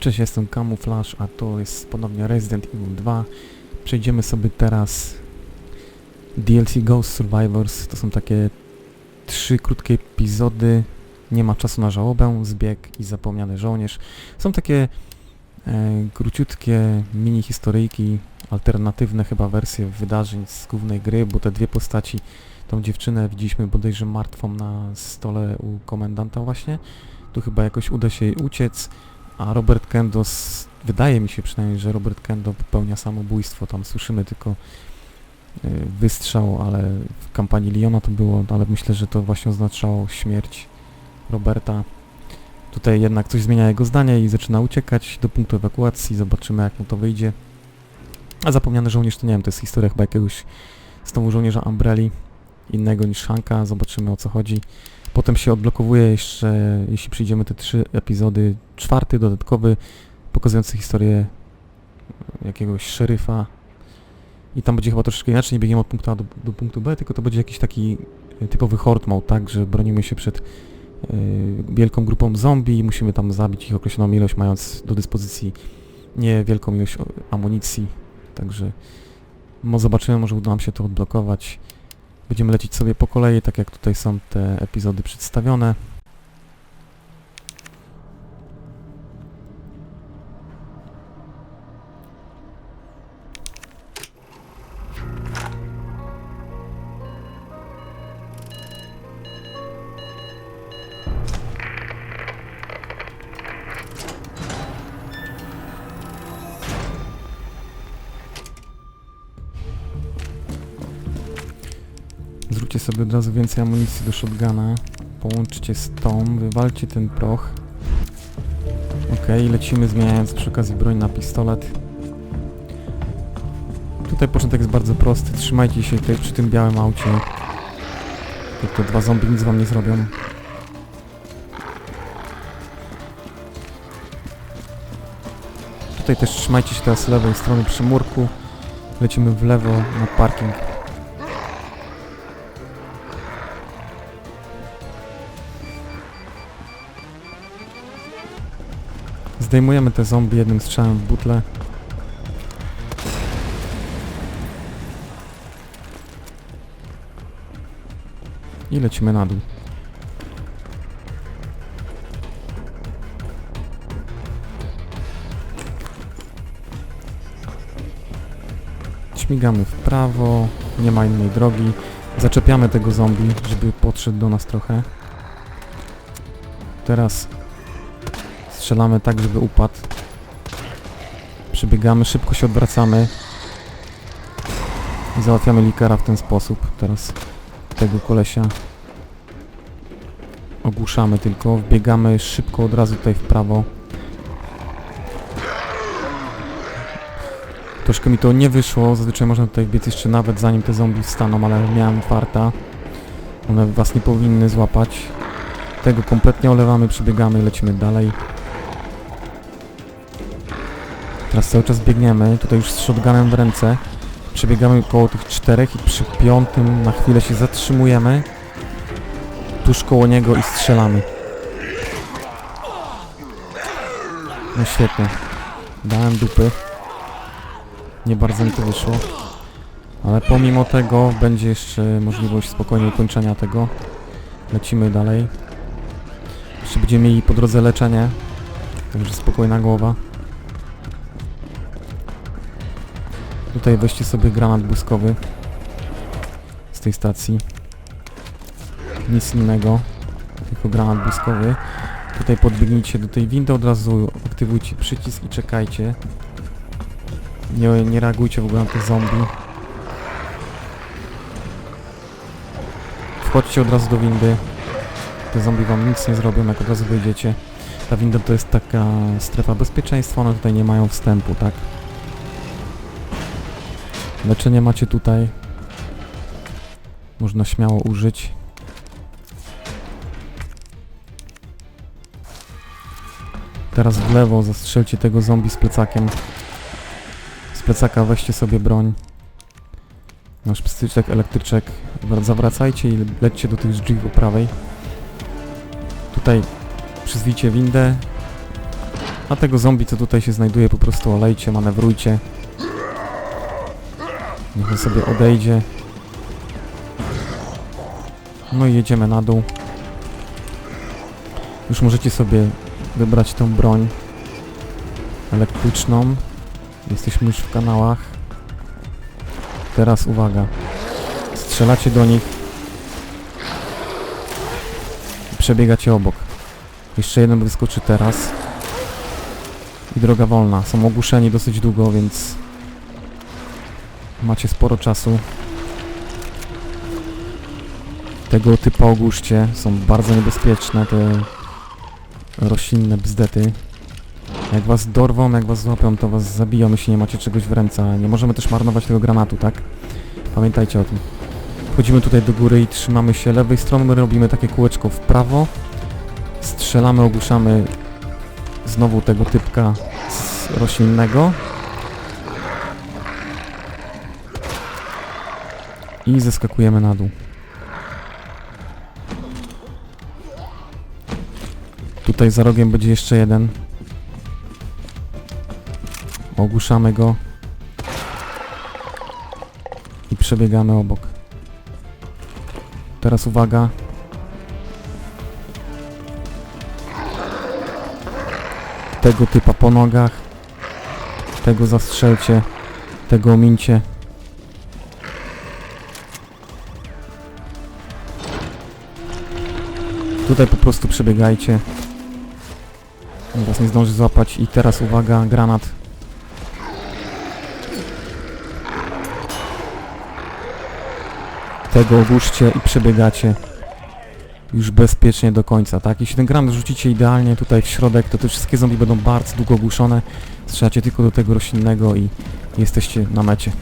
Cześć, jestem Camouflage, a to jest ponownie Resident Evil 2. Przejdziemy sobie teraz DLC Ghost Survivors. To są takie trzy krótkie epizody. Nie ma czasu na żałobę, zbieg i zapomniany żołnierz. Są takie e, króciutkie mini historyjki, alternatywne chyba wersje wydarzeń z głównej gry, bo te dwie postaci, tą dziewczynę widzieliśmy bodajże martwą na stole u komendanta właśnie. Tu chyba jakoś uda się jej uciec. A Robert Kendo, wydaje mi się przynajmniej, że Robert Kendo popełnia samobójstwo. Tam słyszymy tylko y, wystrzał, ale w kampanii Liona to było, ale myślę, że to właśnie oznaczało śmierć Roberta. Tutaj jednak coś zmienia jego zdanie i zaczyna uciekać do punktu ewakuacji. Zobaczymy jak mu to wyjdzie. A zapomniany żołnierz to nie wiem, to jest historia chyba jakiegoś znowu żołnierza Umbrelli, innego niż Hanka. Zobaczymy o co chodzi. Potem się odblokowuje jeszcze, jeśli przyjdziemy te trzy epizody, czwarty dodatkowy, pokazujący historię jakiegoś szeryfa. I tam będzie chyba troszeczkę inaczej, nie biegniemy od punktu A do, do punktu B, tylko to będzie jakiś taki e, typowy horde mode, tak, że bronimy się przed e, wielką grupą zombie i musimy tam zabić ich określoną ilość, mając do dyspozycji niewielką ilość amunicji. Także mo zobaczymy, może uda nam się to odblokować. Będziemy lecieć sobie po kolei, tak jak tutaj są te epizody przedstawione. Zróbcie sobie od razu więcej amunicji do shotguna. Połączcie z tą, wywalcie ten proch. Okej, lecimy zmieniając przy okazji broń na pistolet. Tutaj początek jest bardzo prosty. Trzymajcie się tutaj przy tym białym aucie. To te dwa zombie nic wam nie zrobią. Tutaj też trzymajcie się teraz lewej strony przy murku. Lecimy w lewo na parking. Zdejmujemy te zombie jednym strzałem w butle. I lecimy na dół. Śmigamy w prawo, nie ma innej drogi. Zaczepiamy tego zombie, żeby podszedł do nas trochę. Teraz Strzelamy tak, żeby upadł. Przybiegamy, szybko się odwracamy. I załatwiamy likera w ten sposób. Teraz tego kolesia ogłuszamy tylko. Wbiegamy szybko od razu tutaj w prawo. Troszkę mi to nie wyszło. Zazwyczaj można tutaj biec jeszcze nawet zanim te zombie wstaną, ale miałem farta. One was nie powinny złapać. Tego kompletnie olewamy, przebiegamy lecimy dalej. Teraz cały czas biegniemy, tutaj już z shotgunem w ręce. Przebiegamy koło tych czterech i przy piątym na chwilę się zatrzymujemy. Tuż koło niego i strzelamy. No świetnie. Dałem dupy. Nie bardzo mi to wyszło. Ale pomimo tego będzie jeszcze możliwość spokojnie ukończenia tego. Lecimy dalej. Jeszcze będziemy mieli po drodze leczenie. Także spokojna głowa. Tutaj weźcie sobie granat błyskowy z tej stacji. Nic innego, tylko granat błyskowy. Tutaj podbiegnijcie do tej windy, od razu aktywujcie przycisk i czekajcie. Nie, nie reagujcie w ogóle na te zombie. Wchodźcie od razu do windy. Te zombie wam nic nie zrobią, jak od razu wyjdziecie. Ta winda to jest taka strefa bezpieczeństwa, one tutaj nie mają wstępu, tak? Leczenie macie tutaj. Można śmiało użyć. Teraz w lewo zastrzelcie tego zombie z plecakiem. Z plecaka weźcie sobie broń. Nasz pstyczek, elektryczek. Wra- Zawracajcie i lećcie do tych drzwi po prawej. Tutaj przyzwijcie windę. A tego zombie, co tutaj się znajduje, po prostu olejcie, manewrujcie. Niech on sobie odejdzie. No i jedziemy na dół. Już możecie sobie wybrać tą broń elektryczną. Jesteśmy już w kanałach. Teraz uwaga. Strzelacie do nich. I Przebiegacie obok. Jeszcze jeden wyskoczy teraz. I droga wolna. Są ogłuszeni dosyć długo, więc macie sporo czasu. Tego typu ogłuszcie. Są bardzo niebezpieczne te roślinne bzdety. Jak was dorwą, jak was złapią, to was zabiją, jeśli nie macie czegoś w ręce. Nie możemy też marnować tego granatu, tak? Pamiętajcie o tym. Wchodzimy tutaj do góry i trzymamy się lewej strony, my robimy takie kółeczko w prawo. Strzelamy, ogłuszamy znowu tego typka roślinnego. I zeskakujemy na dół. Tutaj za rogiem będzie jeszcze jeden. Ogłuszamy go. I przebiegamy obok. Teraz uwaga. Tego typa po nogach. Tego zastrzelcie. Tego omincie. Tutaj po prostu przebiegajcie. Was nie zdąży złapać. I teraz uwaga, granat. Tego ogłuszcie i przebiegacie już bezpiecznie do końca, tak? Jeśli ten granat rzucicie idealnie tutaj w środek, to te wszystkie zombie będą bardzo długo ogłuszone. Strzelacie tylko do tego roślinnego i jesteście na mecie.